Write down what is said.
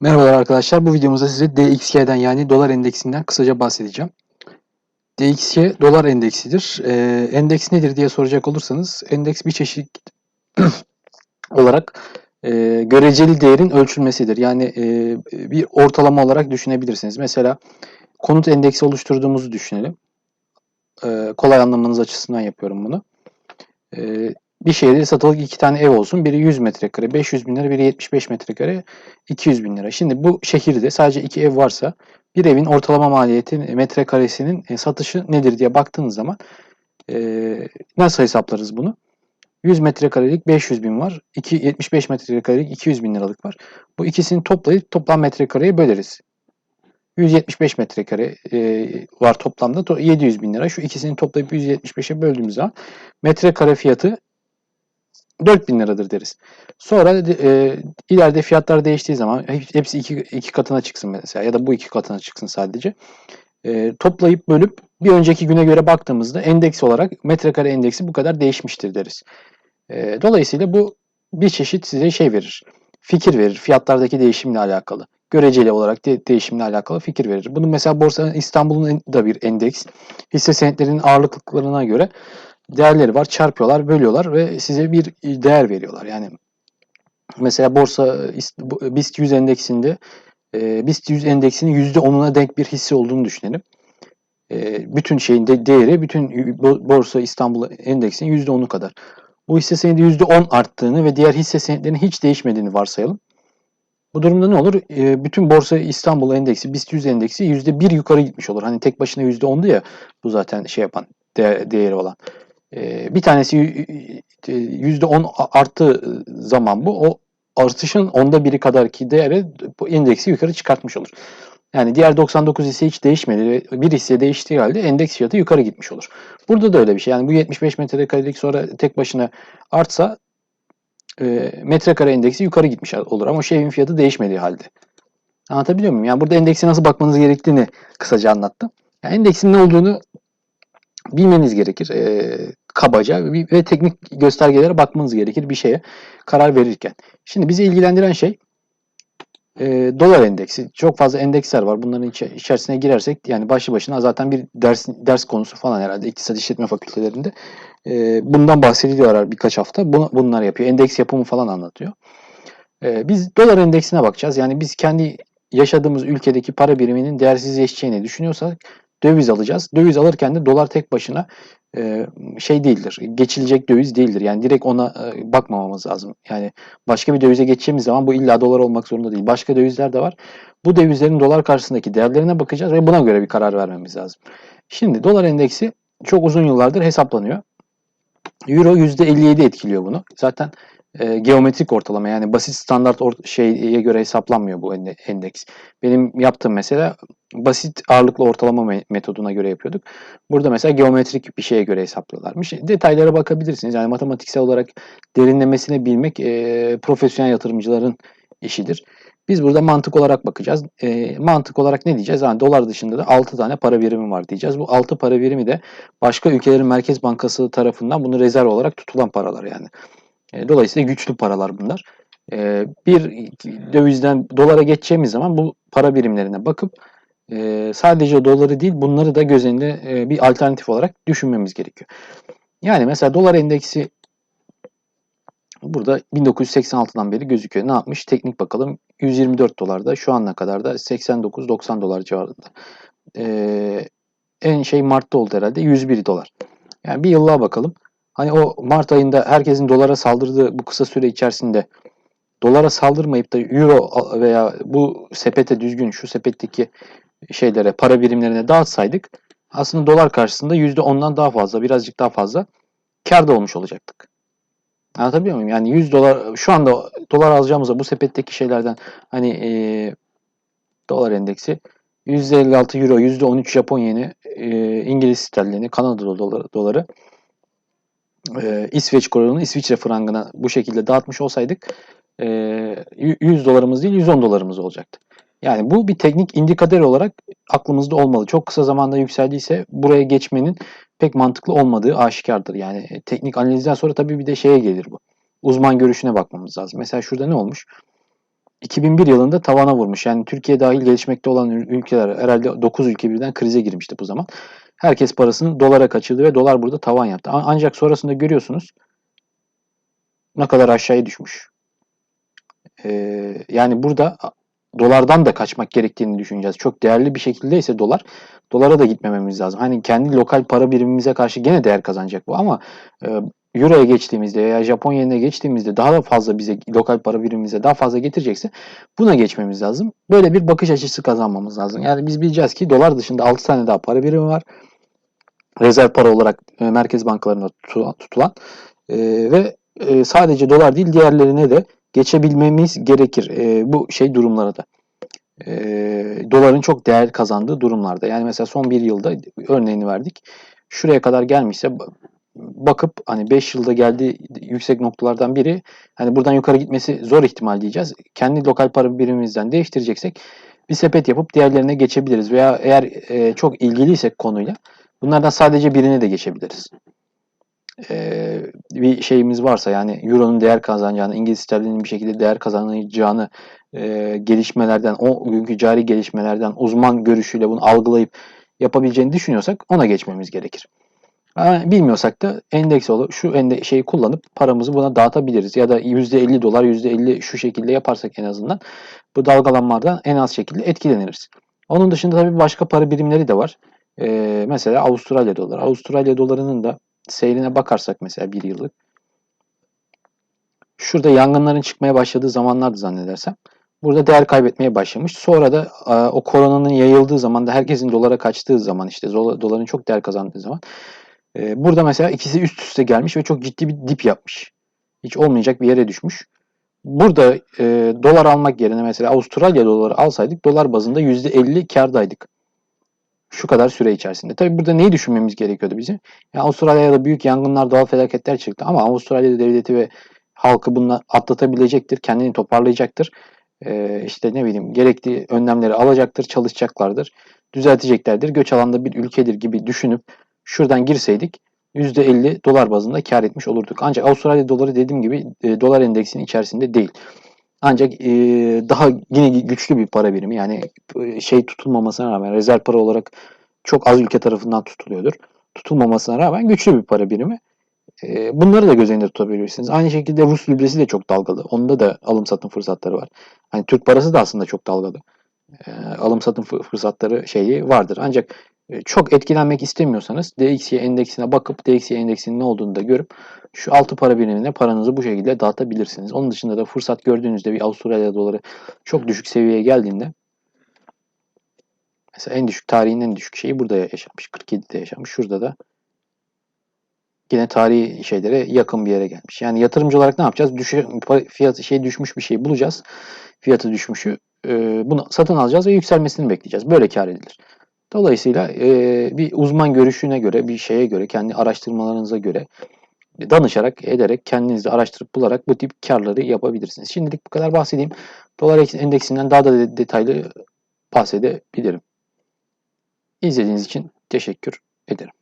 Merhabalar arkadaşlar. Bu videomuzda size DXY'den yani dolar endeksinden kısaca bahsedeceğim. DXY dolar endeksidir. Ee, endeks nedir diye soracak olursanız endeks bir çeşit olarak e, göreceli değerin ölçülmesidir. Yani e, bir ortalama olarak düşünebilirsiniz. Mesela konut endeksi oluşturduğumuzu düşünelim. E, kolay anlamanız açısından yapıyorum bunu. E, bir şehirde satılık iki tane ev olsun. Biri 100 metrekare 500 bin lira, biri 75 metrekare 200 bin lira. Şimdi bu şehirde sadece iki ev varsa bir evin ortalama maliyeti metrekaresinin e, satışı nedir diye baktığınız zaman e, nasıl hesaplarız bunu? 100 metrekarelik 500 bin var. 2, 75 metrekarelik 200 bin liralık var. Bu ikisini toplayıp toplam metrekareye böleriz. 175 metrekare e, var toplamda 700 bin lira. Şu ikisini toplayıp 175'e böldüğümüz zaman metrekare fiyatı 4000 liradır deriz. Sonra e, ileride fiyatlar değiştiği zaman hepsi iki, iki katına çıksın mesela ya da bu iki katına çıksın sadece. E, toplayıp bölüp bir önceki güne göre baktığımızda endeks olarak metrekare endeksi bu kadar değişmiştir deriz. E, dolayısıyla bu bir çeşit size şey verir. Fikir verir fiyatlardaki değişimle alakalı. Göreceli olarak de, değişimle alakalı fikir verir. Bunu mesela Borsa İstanbul'un da bir endeks. Hisse senetlerinin ağırlıklarına göre değerleri var. Çarpıyorlar, bölüyorlar ve size bir değer veriyorlar. Yani mesela borsa BIST 100 endeksinde BIST 100 endeksinin %10'una denk bir hisse olduğunu düşünelim. Bütün şeyin de değeri bütün borsa İstanbul endeksinin %10'u kadar. Bu hisse senedi %10 arttığını ve diğer hisse senetlerinin hiç değişmediğini varsayalım. Bu durumda ne olur? Bütün borsa İstanbul endeksi, BIST 100 endeksi %1 yukarı gitmiş olur. Hani tek başına %10'du ya bu zaten şey yapan değeri olan. Bir tanesi %10 arttığı zaman bu o artışın onda biri kadar ki değeri bu endeksi yukarı çıkartmış olur. Yani diğer 99 hisse hiç değişmedi bir hisse değiştiği halde endeks fiyatı yukarı gitmiş olur. Burada da öyle bir şey. Yani bu 75 metrekarelik sonra tek başına artsa e, metrekare endeksi yukarı gitmiş olur ama şeyin fiyatı değişmediği halde. Anlatabiliyor muyum? Yani burada endekse nasıl bakmanız gerektiğini kısaca anlattım. Yani endeksin ne olduğunu bilmeniz gerekir. E, kabaca ve teknik göstergelere bakmanız gerekir bir şeye karar verirken. Şimdi bizi ilgilendiren şey e, dolar endeksi. Çok fazla endeksler var. Bunların içi, içerisine girersek yani başlı başına zaten bir ders ders konusu falan herhalde iktisat işletme fakültelerinde. E, bundan bahsediliyorlar birkaç hafta. Bunu, bunlar yapıyor. Endeks yapımı falan anlatıyor. E, biz dolar endeksine bakacağız. Yani biz kendi yaşadığımız ülkedeki para biriminin değersizleşeceğini düşünüyorsak döviz alacağız. Döviz alırken de dolar tek başına şey değildir. Geçilecek döviz değildir. Yani direkt ona bakmamamız lazım. Yani başka bir dövize geçeceğimiz zaman bu illa dolar olmak zorunda değil. Başka dövizler de var. Bu dövizlerin dolar karşısındaki değerlerine bakacağız ve buna göre bir karar vermemiz lazım. Şimdi dolar endeksi çok uzun yıllardır hesaplanıyor. Euro %57 etkiliyor bunu. Zaten e, geometrik ortalama yani basit standart or- şeye göre hesaplanmıyor bu endeks. Benim yaptığım mesela basit ağırlıklı ortalama metoduna göre yapıyorduk. Burada mesela geometrik bir şeye göre hesaplıyorlarmış. Detaylara bakabilirsiniz. Yani matematiksel olarak derinlemesine bilmek e, profesyonel yatırımcıların işidir. Biz burada mantık olarak bakacağız. E, mantık olarak ne diyeceğiz? Yani dolar dışında da 6 tane para birimi var diyeceğiz. Bu 6 para birimi de başka ülkelerin merkez bankası tarafından bunu rezerv olarak tutulan paralar yani. E, dolayısıyla güçlü paralar bunlar. E, bir dövizden dolara geçeceğimiz zaman bu para birimlerine bakıp e, sadece doları değil bunları da göz önünde bir alternatif olarak düşünmemiz gerekiyor. Yani mesela dolar endeksi burada 1986'dan beri gözüküyor. Ne yapmış? Teknik bakalım 124 dolarda şu ana kadar da 89-90 dolar civarında. Ee, en şey Mart'ta oldu herhalde 101 dolar. Yani bir yıllığa bakalım. Hani o Mart ayında herkesin dolara saldırdığı bu kısa süre içerisinde dolara saldırmayıp da euro veya bu sepete düzgün şu sepetteki şeylere para birimlerine dağıtsaydık aslında dolar karşısında %10'dan daha fazla birazcık daha fazla kar da olmuş olacaktık. Anlatabiliyor muyum? Yani 100 dolar şu anda dolar alacağımızda bu sepetteki şeylerden hani e, dolar endeksi %56 euro, %13 Japon yeni, e, İngiliz sterlini, Kanada doları, doları e, İsveç kronunu İsviçre frangına bu şekilde dağıtmış olsaydık e, 100 dolarımız değil 110 dolarımız olacaktı. Yani bu bir teknik indikatör olarak aklımızda olmalı. Çok kısa zamanda yükseldiyse buraya geçmenin pek mantıklı olmadığı aşikardır. Yani teknik analizden sonra tabii bir de şeye gelir bu. Uzman görüşüne bakmamız lazım. Mesela şurada ne olmuş? 2001 yılında tavana vurmuş. Yani Türkiye dahil gelişmekte olan ül- ülkeler herhalde 9 ülke birden krize girmişti bu zaman. Herkes parasını dolara kaçırdı ve dolar burada tavan yaptı. Ancak sonrasında görüyorsunuz ne kadar aşağıya düşmüş. Ee, yani burada dolardan da kaçmak gerektiğini düşüneceğiz. Çok değerli bir şekilde ise dolar, dolara da gitmememiz lazım. Hani kendi lokal para birimimize karşı gene değer kazanacak bu ama e, Euro'ya geçtiğimizde veya Japon yenine geçtiğimizde daha da fazla bize lokal para birimimize daha fazla getirecekse buna geçmemiz lazım. Böyle bir bakış açısı kazanmamız lazım. Yani biz bileceğiz ki dolar dışında 6 tane daha para birimi var. Rezerv para olarak e, merkez bankalarında tutulan, tutulan. E, ve e, sadece dolar değil diğerlerine de geçebilmemiz gerekir e, bu şey durumlara da. E, doların çok değer kazandığı durumlarda. Yani mesela son bir yılda örneğini verdik. Şuraya kadar gelmişse bakıp hani 5 yılda geldiği yüksek noktalardan biri hani buradan yukarı gitmesi zor ihtimal diyeceğiz. Kendi lokal para birimimizden değiştireceksek bir sepet yapıp diğerlerine geçebiliriz veya eğer e, çok ilgiliysek konuyla bunlardan sadece birine de geçebiliriz. E, bir şeyimiz varsa yani Euro'nun değer kazanacağını, İngiliz sterlinin bir şekilde değer kazanacağını e, gelişmelerden, o günkü cari gelişmelerden uzman görüşüyle bunu algılayıp yapabileceğini düşünüyorsak ona geçmemiz gerekir. Bilmiyorsak da endeks olup şu ende şeyi kullanıp paramızı buna dağıtabiliriz. Ya da %50 dolar %50 şu şekilde yaparsak en azından bu dalgalanmalardan en az şekilde etkileniriz. Onun dışında tabii başka para birimleri de var. Ee, mesela Avustralya doları. Avustralya dolarının da seyrine bakarsak mesela bir yıllık. Şurada yangınların çıkmaya başladığı zamanlardı zannedersem. Burada değer kaybetmeye başlamış. Sonra da e, o koronanın yayıldığı zaman da herkesin dolara kaçtığı zaman işte dola- doların çok değer kazandığı zaman e, burada mesela ikisi üst üste gelmiş ve çok ciddi bir dip yapmış. Hiç olmayacak bir yere düşmüş. Burada e, dolar almak yerine mesela Avustralya doları alsaydık dolar bazında %50 kârdaydık. Şu kadar süre içerisinde. Tabii burada neyi düşünmemiz gerekiyordu bizim? Yani Avustralya'da büyük yangınlar, doğal felaketler çıktı ama Avustralya devleti ve halkı bunu atlatabilecektir, kendini toparlayacaktır. Ee, işte ne bileyim gerekli önlemleri alacaktır, çalışacaklardır, düzelteceklerdir. Göç alanda bir ülkedir gibi düşünüp şuradan girseydik %50 dolar bazında kar etmiş olurduk. Ancak Avustralya doları dediğim gibi e, dolar endeksinin içerisinde değil. Ancak e, daha yine güçlü bir para birimi yani e, şey tutulmamasına rağmen rezerv para olarak çok az ülke tarafından tutuluyordur. Tutulmamasına rağmen güçlü bir para birimi. E, bunları da göz önünde tutabilirsiniz. Aynı şekilde Rus lübresi de çok dalgalı. Onda da alım satım fırsatları var. Hani Türk parası da aslında çok dalgalı. E, alım satım fı- fırsatları şeyi vardır. Ancak çok etkilenmek istemiyorsanız DXY endeksine bakıp DXY endeksinin ne olduğunu da görüp şu altı para birimine paranızı bu şekilde dağıtabilirsiniz. Onun dışında da fırsat gördüğünüzde bir Avustralya doları çok düşük seviyeye geldiğinde mesela en düşük tarihin en düşük şeyi burada yaşamış. 47'de yaşamış. Şurada da yine tarihi şeylere yakın bir yere gelmiş. Yani yatırımcı olarak ne yapacağız? Düşü, fiyatı şey düşmüş bir şey bulacağız. Fiyatı düşmüşü e, bunu satın alacağız ve yükselmesini bekleyeceğiz. Böyle kar edilir. Dolayısıyla e, bir uzman görüşüne göre, bir şeye göre, kendi araştırmalarınıza göre danışarak, ederek, kendiniz de araştırıp bularak bu tip karları yapabilirsiniz. Şimdilik bu kadar bahsedeyim. Dolar endeksinden daha da de- detaylı bahsedebilirim. İzlediğiniz için teşekkür ederim.